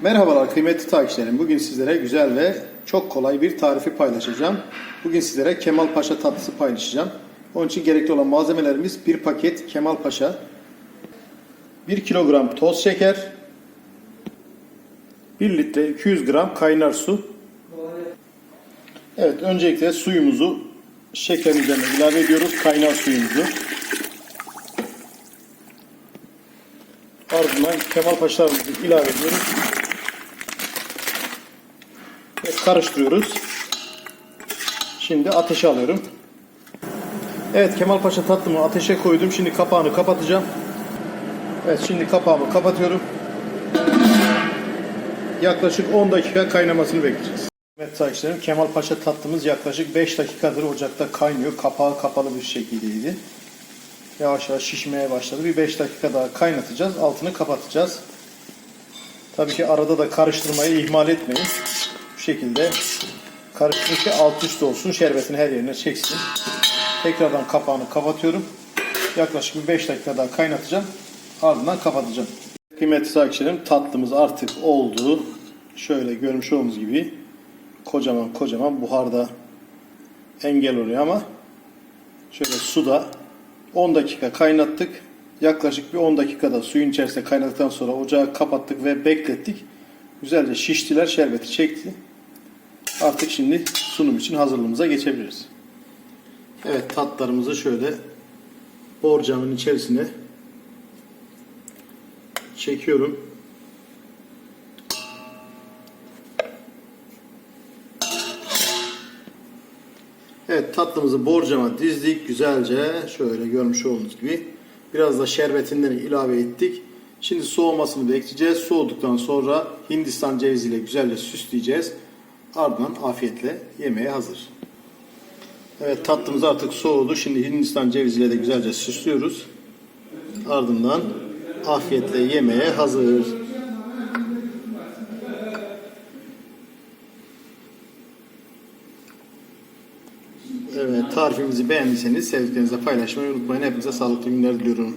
Merhabalar kıymetli takipçilerim. Bugün sizlere güzel ve çok kolay bir tarifi paylaşacağım. Bugün sizlere Kemal Paşa tatlısı paylaşacağım. Onun için gerekli olan malzemelerimiz bir paket Kemal Paşa, 1 kilogram toz şeker, 1 litre 200 gram kaynar su. Evet öncelikle suyumuzu şekerin ilave ediyoruz. Kaynar suyumuzu. Ardından Kemal Paşalarımızı ilave ediyoruz. Ve karıştırıyoruz. Şimdi ateşe alıyorum. Evet Kemal Paşa tatlımı ateşe koydum. Şimdi kapağını kapatacağım. Evet şimdi kapağımı kapatıyorum. Yaklaşık 10 dakika kaynamasını bekleyeceğiz. Evet takipçilerim Kemal Paşa tatlımız yaklaşık 5 dakikadır ocakta kaynıyor. Kapağı kapalı bir şekildeydi. Yavaş yavaş şişmeye başladı. Bir 5 dakika daha kaynatacağız. Altını kapatacağız. Tabii ki arada da karıştırmayı ihmal etmeyin. Şekilde karıştırın ki alt üst olsun. Şerbetini her yerine çeksin. Tekrardan kapağını kapatıyorum. Yaklaşık bir 5 dakika daha kaynatacağım. Ardından kapatacağım. Kıymetli takipçilerim tatlımız artık oldu. Şöyle görmüş olduğunuz gibi kocaman kocaman buharda engel oluyor ama şöyle suda 10 dakika kaynattık. Yaklaşık bir 10 dakikada suyun içerisinde kaynadıktan sonra ocağı kapattık ve beklettik. Güzelce şiştiler, şerbeti çekti. Artık şimdi sunum için hazırlığımıza geçebiliriz. Evet tatlarımızı şöyle borcamın içerisine çekiyorum. Evet tatlımızı borcama dizdik güzelce şöyle görmüş olduğunuz gibi biraz da şerbetinden ilave ettik. Şimdi soğumasını bekleyeceğiz. Soğuduktan sonra Hindistan ceviziyle güzelce süsleyeceğiz. Ardından afiyetle yemeğe hazır. Evet tatlımız artık soğudu. Şimdi Hindistan ceviziyle de güzelce süslüyoruz. Ardından afiyetle yemeğe hazır. Evet tarifimizi beğendiyseniz sevdiklerinize paylaşmayı unutmayın. Hepinize sağlıklı günler diliyorum.